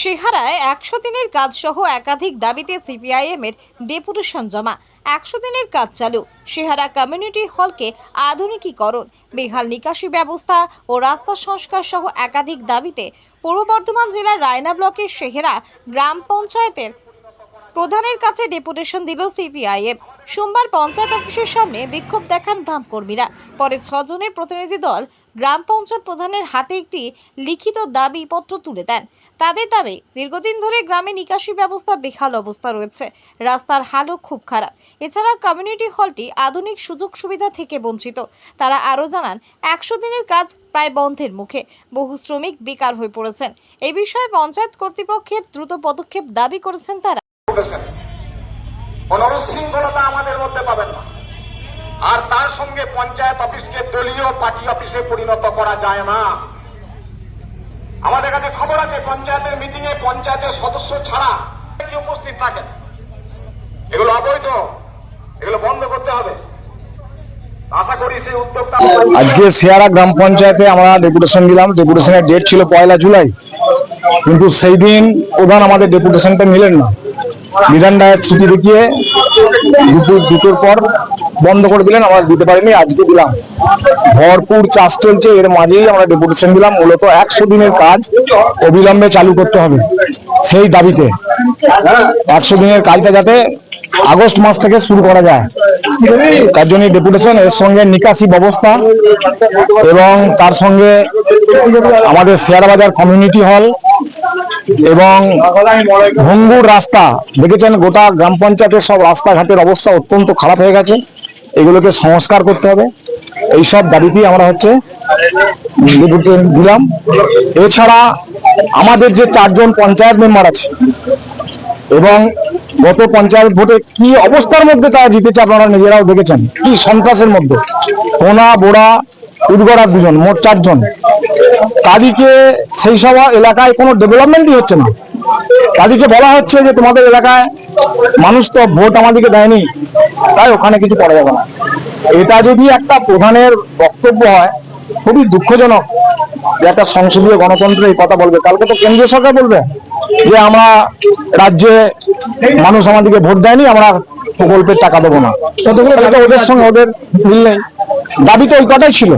সিহারায় একশো দিনের কাজ সহ একাধিক দাবিতে সিপিআইএম এর ডেপুটেশন জমা। একশো দিনের কাজ চালু। সিহারা কমিউনিটি হলকে আধুনিকীকরণ, বেহাল নিকাশি ব্যবস্থা ও রাস্তা সংস্কার সহ একাধিক দাবিতে পূর্ব বর্ধমান জেলার রায়না ব্লকের সেহেরা গ্রাম পঞ্চায়েতের প্রধানের কাছে ডেপুটেশন দিল সিপিআইএম সোমবার পঞ্চায়েত অফিসের সামনে বিক্ষোভ দেখান বাম কর্মীরা পরে ছজনের প্রতিনিধি দল গ্রাম পঞ্চায়েত প্রধানের হাতে একটি লিখিত দাবি পত্র তুলে দেন। তাদের দাবি, দীর্ঘদিন ধরে গ্রামে নিকাশি ব্যবস্থা বেহাল অবস্থা রয়েছে। রাস্তার হালও খুব খারাপ। এছাড়া কমিউনিটি হলটি আধুনিক সুযোগ সুবিধা থেকে বঞ্চিত। তারা আরও জানান, একশো দিনের কাজ প্রায় বন্ধের মুখে। বহু শ্রমিক বেকার হয়ে পড়েছেন। এ বিষয়ে পঞ্চায়েত কর্তৃপক্ষের দ্রুত পদক্ষেপ দাবি করেছেন তারা। উঠেছেন কোন উশৃঙ্খলতা আমাদের মধ্যে পাবেন না। আর তার সঙ্গে পঞ্চায়েত অফিসকে দলীয় পার্টি অফিসে পরিণত করা যায় না। আমাদের কাছে খবর আছে, পঞ্চায়েতের মিটিং এ পঞ্চায়েতের সদস্য ছাড়া উপস্থিত থাকেন এগুলো অবৈধ, এগুলো বন্ধ করতে হবে। আজকে সিয়ারা গ্রাম পঞ্চায়েতে আমরা ডেপুটেশন দিলাম। ডেপুটেশনের ডেট ছিল পয়লা জুলাই। কিন্তু সেই দিন প্রধান আমাদের ডেপুটেশনটা নিলেন না। বিধানদায় ছুটি দেখিয়ে দুপুর, দুটোর পর বন্ধ করে দিলেন, আমরা দিতে পারিনি, আজকে দিলাম। ভরপুর চাষ চলছে, এর মাঝেই আমরা ডেপুটেশন দিলাম, মূলত একশো দিনের কাজ অবিলম্বে চালু করতে হবে, সেই দাবিতে। একশো দিনের কাজটা যাতে আগস্ট মাস থেকে শুরু করা যায়। তার জন্য ডেপুটেশন, এর সঙ্গে নিকাশি ব্যবস্থা এবং তার সঙ্গে আমাদের শেয়ার বাজার কমিউনিটি হল এবং ভঙ্গুর রাস্তা। দেখেছেন, গোটা গ্রাম পঞ্চায়েতের সব রাস্তাঘাটের অবস্থা অত্যন্ত খারাপ হয়ে গেছে। এগুলোকে সংস্কার করতে হবে। এইসব দাবিতেই আমরা হচ্ছে দিলাম। এছাড়া আমাদের যে চারজন পঞ্চায়েত মেম্বার আছে এবং গত পঞ্চায়েত ভোটে কি অবস্থার মধ্যে তারা জিতেছে আপনারা নিজেরাও দেখেছেন? কি সন্ত্রাসের মধ্যে? কোনা, বোড়া, উদগড়া দুজন, মোট চারজন। তাদেরকে সেই সব এলাকায় কোনো ডেভেলপমেন্টই হচ্ছে না। তাদেরকে বলা হচ্ছে যে তোমাদের এলাকায় মানুষ তো ভোট আমাদেরকে দেয়নি, তাই ওখানে কিছু করা যাবে না। এটা যদি একটা প্রধানের বক্তব্য হয়, খুবই দুঃখজনক যে একটা সংসদীয় গণতন্ত্র এই কথা বলবে। কালকে তো কেন্দ্রীয় সরকার বলবে। যে আমরা রাজ্যে মানুষ আমাদেরকে ভোট দেয়নি আমরা প্রকল্পের টাকা দেবো না। ততগুলো টাকা ওদের সঙ্গে ওদের মিল নেই। দাবি তো ওই কথাই ছিল।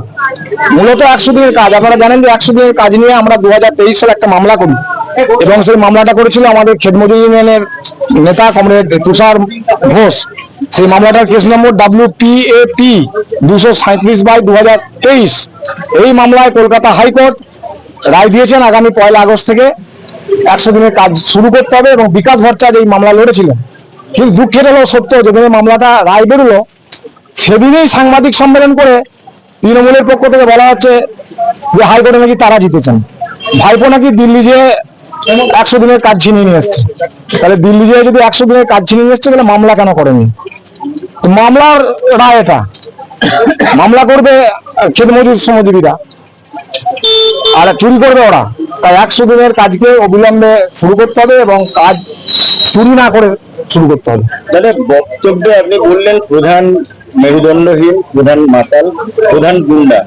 মূলত একশো দিনের কাজ। আপনারা জানেন যে একশো দিনের কাজ নিয়ে আমরা দু হাজার তেইশ সালে একটা মামলা করি। এবং সেই মামলাটা করেছিল আমাদের খেতমজুর ইউনিয়নের নেতা কমরেড তুষার ঘোষ। সেই মামলাটার case number W P A P দুশো সাঁত্রিশ বাই দু হাজার তেইশ। এই মামলায় কলকাতা হাইকোর্ট রায় দিয়েছেন আগামী পয়লা আগস্ট থেকে। একশো দিনের কাজ শুরু করতে হবে এবং বিকাশ ভট্টাচার্য এই মামলা লড়েছিলেন কিন্তু দুঃখের হলো, সত্য যেদিনে মামলাটা রায় বেরোলো, সেদিনেই সাংবাদিক সম্মেলন করে তৃণমূলের পক্ষ থেকে বলা হচ্ছে যে হাইকোর্টে নাকি তারা জিতেছেন। ভাইপো নাকি দিল্লি যে একশো দিনের কাজ ছিনিয়ে নিয়ে এসছে। তাহলে দিল্লি যে যদি একশো দিনের কাজ ছিনিয়ে নিয়ে এসছে, তাহলে মামলা কেন করেনি? মামলার রায় এটা। মামলা করবে খেত মজুর শ্রমজীবীরা। আর চুরি করবে ওরা। তাই একশো দিনের কাজকে অবিলম্বে শুরু করতে হবে এবং কাজ চুরি না করে শুরু করতে হবে। তাহলে বক্তব্যে আপনি বললেন প্রধান মেরুদণ্ডহীন, প্রধান মাতাল, প্রধান গুন্ডা।